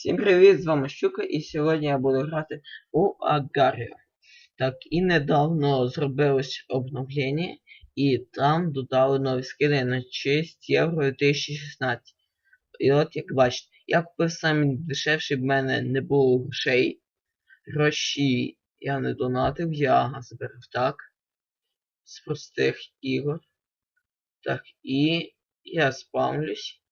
Всім привіт, з вами Щука, і сьогодні я буду грати у Агаріо. Так, і недавно зробилось обновлення, і там додали нові скини на честь Євро 2016. І от як бачите, я купив самі дешевший, в мене не було грошей. Гроші я не донатив, я збирав так. З простих ігор. Так, і я спавнюсь.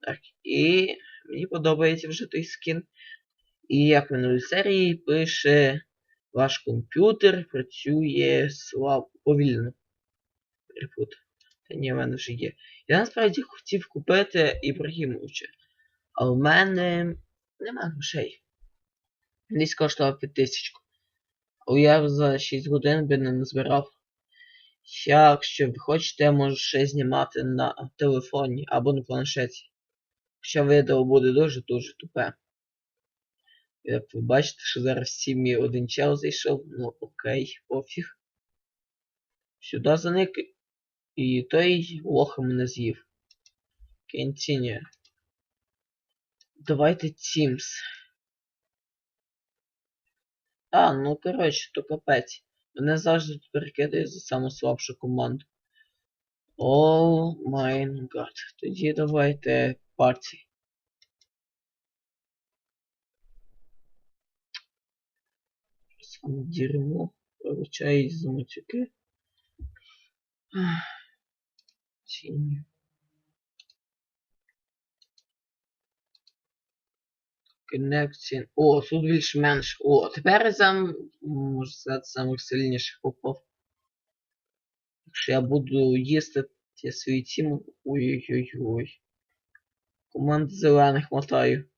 Так, і мені подобається вже той скін. І як в минулій серії пише ваш комп'ютер працює слабо повільно. Перепутав. Та ні, в мене вже є. Я насправді хотів купити Ібрагімовича. А в мене нема грошей. Десь коштував 5000. Але я за 6 годин би не назбирав. Якщо ви хочете, я можу ще знімати на телефоні або на планшеті. Хоча відео буде дуже-дуже тупе. Як ви бачите, що зараз в сім'ї один чел зайшов, ну окей, пофіг. Сюди заник і той лоха мене з'їв. Кінціння. Давайте Teams. А, ну коротше, то капець. Мене завжди перекидає за саму слабшу команду. О май гад. Тоді давайте партії. Саме дерьмо. Вибачай за матюки. Тінь. Connection. О, тут більш-менш. О, тепер я сам, можу сказати, самих сильніших попав. Якщо я буду їсти ті свої тіми. Ой-ой-ой-ой. Команд зелених мотаю.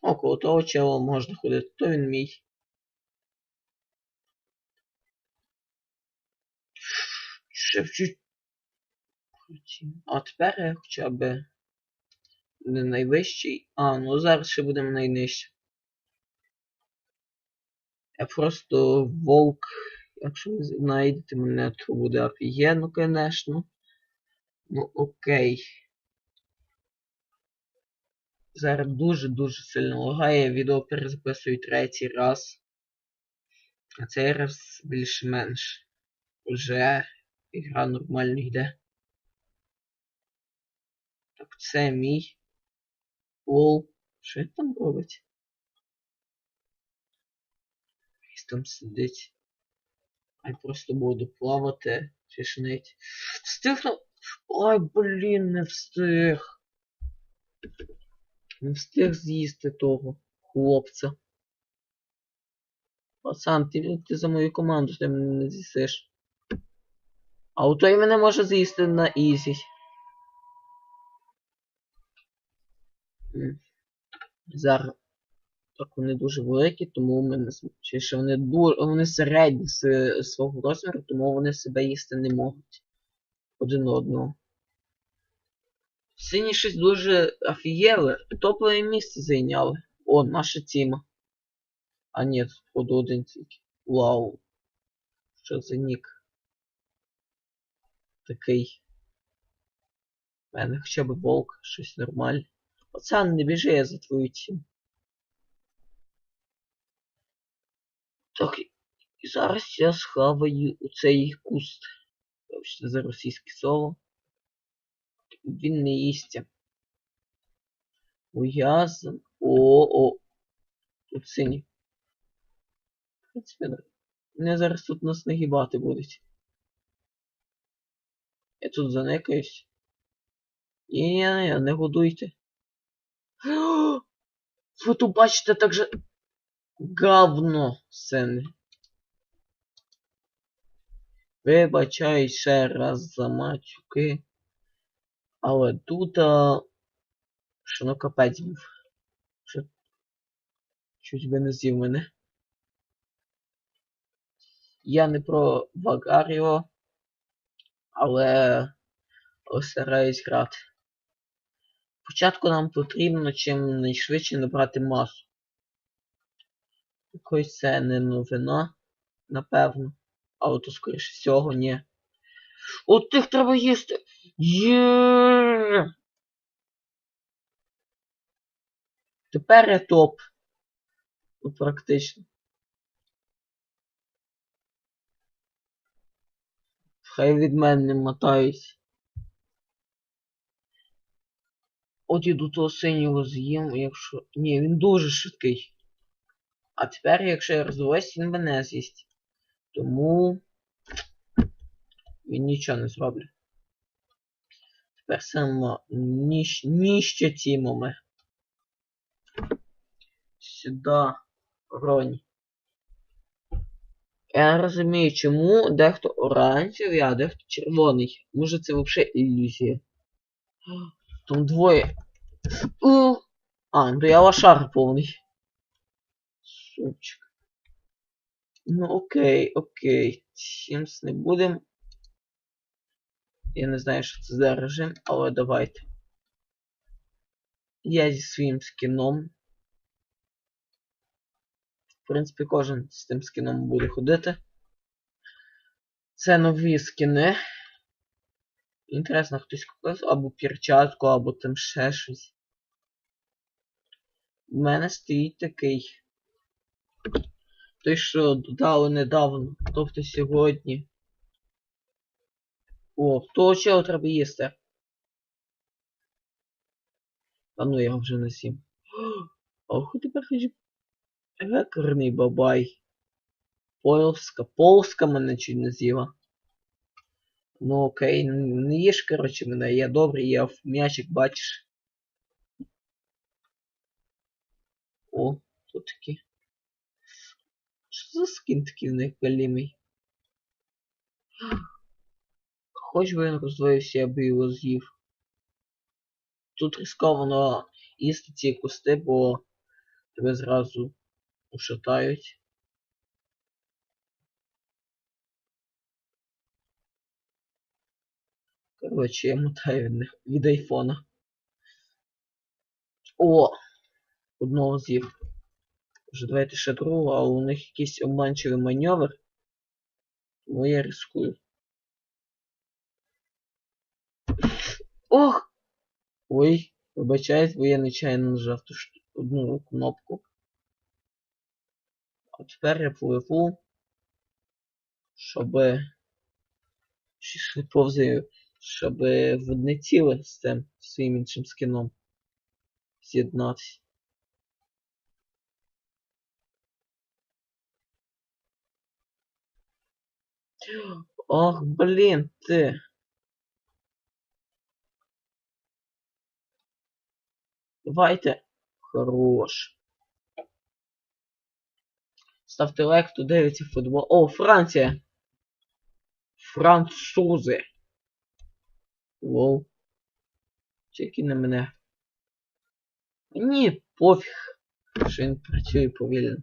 Около того чела можна ходити, то він мій. Ще вчуть. А тепер я хоча б не найвищий. А, ну зараз ще будемо найнижче. Я просто волк. Якщо ви знайдете мене, то буде офігенно, конечно. Ну окей. Зараз дуже-дуже сильно лагає, відео перезаписую третій раз. А цей раз більш-менш. Уже ігра нормально йде. Так, це мій. Лол. Що він там робить? Хтось там сидить. А я просто буду плавати, чешнить. Встигну. Ой, блін, не встиг. Не встиг з'їсти того хлопця. Пацан, ти, ти за мою команду ти мене не з'їсиш. А у той мене може з'їсти на ізі. Зараз. Так вони дуже великі, тому ми не Чи ще вони дуже. Вони середні з свого розміру, тому вони себе їсти не можуть. Один одного. Сині щось дуже офігели. Топове місце зайняли. О, наша тіма. А ні, походу один тільки. Вау. Що за нік? Такий. У мене хоча б волк, щось нормальне. Пацан, не біжи, я за твою тім. Так, і зараз я схаваю у цей куст. Вибачте за російське слово. Він не їсться. Уязан. О-о. Тут сині. В принципі. Мене зараз тут нас нагибати будуть. Я тут заникаюсь. Ні-ні-ні, не годуйте. Ви тут бачите так же говно сцени. Вибачай ще раз за матюки. Але тут а... що ну капець був. Що... Чуть би не з'їв мене. Я не про Вагаріо, але стараюсь грати. Спочатку нам потрібно чим найшвидше набрати масу. Якось це не новина, напевно. Але то скоріше всього ні. От тих треба їсти. Є. Тепер я топ. Ну, практично. Хай від мене не мотаюсь. От до того синього з'їм, якщо. Ні, він дуже швидкий. А тепер, якщо я розвиваюсь, він мене з'їсть. Тому він нічого не зроблять. Тепер саме ніщ... ніщатімо ми. Сюди. Ронь. Я не розумію, чому дехто оранжевий, а дехто червоний. Може це взагалі ілюзія. Там двоє. А, ну я лошар повний. Сучка. Ну окей, окей. Чимсь не будем. Я не знаю, що це за режим, але давайте. Я зі своїм скіном. В принципі, кожен з тим скіном буде ходити. Це нові скіни. Інтересно, хтось купив або перчатку, або там ще щось. У мене стоїть такий. Той, що додали недавно, тобто сьогодні. О, того чого треба їсти. А ну я вже не сім. Ох, тепер хочу. Гекерний бабай. Полська. Полська мене чуть не з'їла. Ну окей, не їж, коротше, мене, я добрий, я в м'ячик бачиш. О, тут такі. Що за скін такий в них галімий? Хоч би він роздвоївся, би його з'їв. Тут ризиковано їсти ці кусти, бо тебе зразу ушатають. Коротше, я мотаю від від айфона. О! Одного з'їв. Вже давайте ще другого, а у них якийсь обманчивий маневр. Тому я рискую. Ох! Ой, вибачаюсь, бо я нечайно нажав ту одну кнопку. А тепер я пливу, щоб повзаю, щоб в одне ціле з цим своїм іншим скіном з'єднатися. Ох, блін, ти. Давайте. Хорош. Ставте лайк, хто дивиться футбол. О, Франція! Французи! Лоу. Тільки на мене. Ні, пофіг. Що він працює повільно.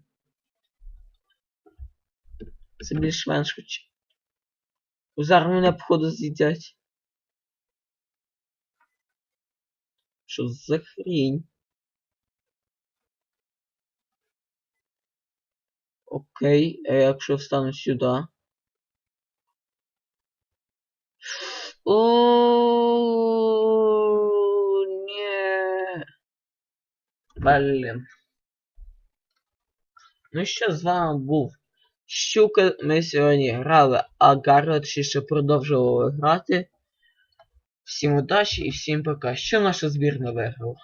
Це більш-менш хоч. Зараз мене походу з'їдять. Що за хрінь? Окей, а якщо встану сюди? О, ні. Блін. Ну що з вами був Щука. Ми сьогодні грали, а Гаррет ще продовжували грати. Всім удачі і всім пока. Що наша збірна виграла?